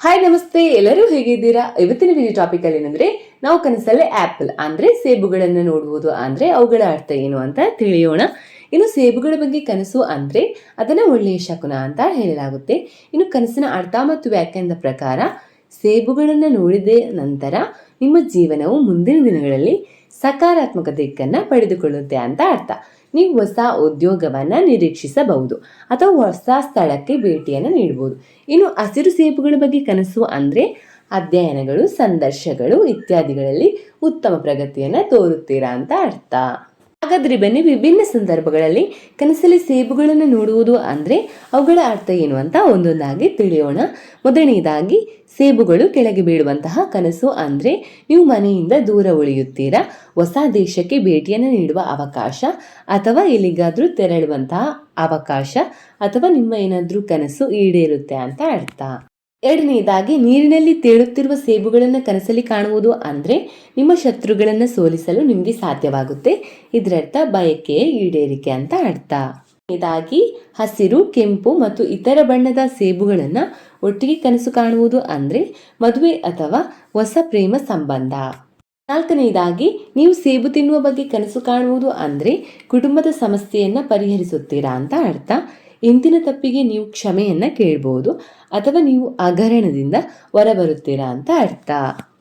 Hi ನಮಸ್ತೆ. ಎಲ್ಲರೂ ಹೇಗಿದ್ದೀರಾ? ಇವತ್ತಿನ ವಿಡಿಯೋ ಟಾಪಿಕ್ ಅಲ್ಲಿ ಏನಂದ್ರೆ, ನಾವು ಕನಸಲ್ಲೇ ಆಪಲ್ ಅಂದ್ರೆ ಸೇಬುಗಳನ್ನ ನೋಡಬಹುದು ಅಂದ್ರೆ ಅವುಗಳ ಅರ್ಥ ಏನು ಅಂತ ತಿಳಿಯೋಣ. ಇನ್ನು ಸೇಬುಗಳ ಬಗ್ಗೆ ಕನಸು ಅಂದ್ರೆ ಅದನ್ನ ಒಳ್ಳೆಯ ಶಕುನ ಅಂತ ಹೇಳಲಾಗುತ್ತೆ. ಇನ್ನು ಕನಸಿನ ಅರ್ಥ ಮತ್ತು ವ್ಯಾಖ್ಯಾನದ ಪ್ರಕಾರ ಸೇಬುಗಳನ್ನ ನೋಡಿದ ನಂತರ ನಿಮ್ಮ ಜೀವನವು ಮುಂದಿನ ದಿನಗಳಲ್ಲಿ ಸಕಾರಾತ್ಮಕ ದಿಕ್ಕನ್ನು ಪಡೆದುಕೊಳ್ಳುತ್ತೆ ಅಂತ ಅರ್ಥ. ನೀವು ಹೊಸ ಉದ್ಯೋಗವನ್ನು ನಿರೀಕ್ಷಿಸಬಹುದು ಅಥವಾ ಹೊಸ ಸ್ಥಳಕ್ಕೆ ಭೇಟಿಯನ್ನು ನೀಡಬಹುದು ಇನ್ನು ಹಸಿರು ಸೇಬುಗಳ ಬಗ್ಗೆ ಕನಸು ಅಂದರೆ ಅಧ್ಯಯನಗಳು, ಸಂದರ್ಶಗಳು ಇತ್ಯಾದಿಗಳಲ್ಲಿ ಉತ್ತಮ ಪ್ರಗತಿಯನ್ನು ತೋರುತ್ತೀರಾ ಅಂತ ಅರ್ಥ. ಹಾಗಾದ್ರೆ ಬನ್ನಿ ವಿಭಿನ್ನ ಸಂದರ್ಭಗಳಲ್ಲಿ ಕನಸಲ್ಲಿ ಸೇಬುಗಳನ್ನು ನೋಡುವುದು ಅಂದ್ರೆ ಅವುಗಳ ಅರ್ಥ ಏನು ಅಂತ ಒಂದೊಂದಾಗಿ ತಿಳಿಯೋಣ. ಮೊದಲನೆಯದಾಗಿ ಸೇಬುಗಳು ಕೆಳಗೆ ಬೀಳುವಂತಹ ಕನಸು ಅಂದ್ರೆ ನೀವು ಮನೆಯಿಂದ ದೂರ ಉಳಿಯುತ್ತೀರಾ, ಹೊಸ ದೇಶಕ್ಕೆ ಭೇಟಿಯನ್ನು ನೀಡುವ ಅವಕಾಶ, ಅಥವಾ ಎಲ್ಲಿಗಾದ್ರೂ ತೆರಳುವಂತಹ ಅವಕಾಶ, ಅಥವಾ ನಿಮ್ಮ ಏನಾದರೂ ಕನಸು ಈಡೇರುತ್ತೆ ಅಂತ ಅರ್ಥ. ಎರಡನೆಯದಾಗಿ ನೀರಿನಲ್ಲಿ ತೇಳುತ್ತಿರುವ ಸೇಬುಗಳನ್ನು ಕನಸಲ್ಲಿ ಕಾಣುವುದು ಅಂದರೆ ನಿಮ್ಮ ಶತ್ರುಗಳನ್ನು ಸೋಲಿಸಲು ನಿಮಗೆ ಸಾಧ್ಯವಾಗುತ್ತೆ. ಇದರರ್ಥ ಬಯಕೆಯ ಈಡೇರಿಕೆ ಅಂತ ಅರ್ಥ. ಇದಾಗಿ ಹಸಿರು, ಕೆಂಪು ಮತ್ತು ಇತರ ಬಣ್ಣದ ಸೇಬುಗಳನ್ನು ಒಟ್ಟಿಗೆ ಕನಸು ಕಾಣುವುದು ಅಂದರೆ ಮದುವೆ ಅಥವಾ ಹೊಸ ಪ್ರೇಮ ಸಂಬಂಧ. ನಾಲ್ಕನೆಯದಾಗಿ ನೀವು ಸೇಬು ತಿನ್ನುವ ಬಗ್ಗೆ ಕನಸು ಕಾಣುವುದು ಅಂದರೆ ಕುಟುಂಬದ ಸಮಸ್ಯೆಯನ್ನು ಪರಿಹರಿಸುತ್ತೀರಾ ಅಂತ ಅರ್ಥ. ಇಂದಿನ ತಪ್ಪಿಗೆ ನೀವು ಕ್ಷಮೆಯನ್ನು ಕೇಳ್ಬೋದು ಅಥವಾ ನೀವು ಅಗರಣದಿಂದ ಹೊರಬರುತ್ತೀರಾ ಅಂತ ಅರ್ಥ.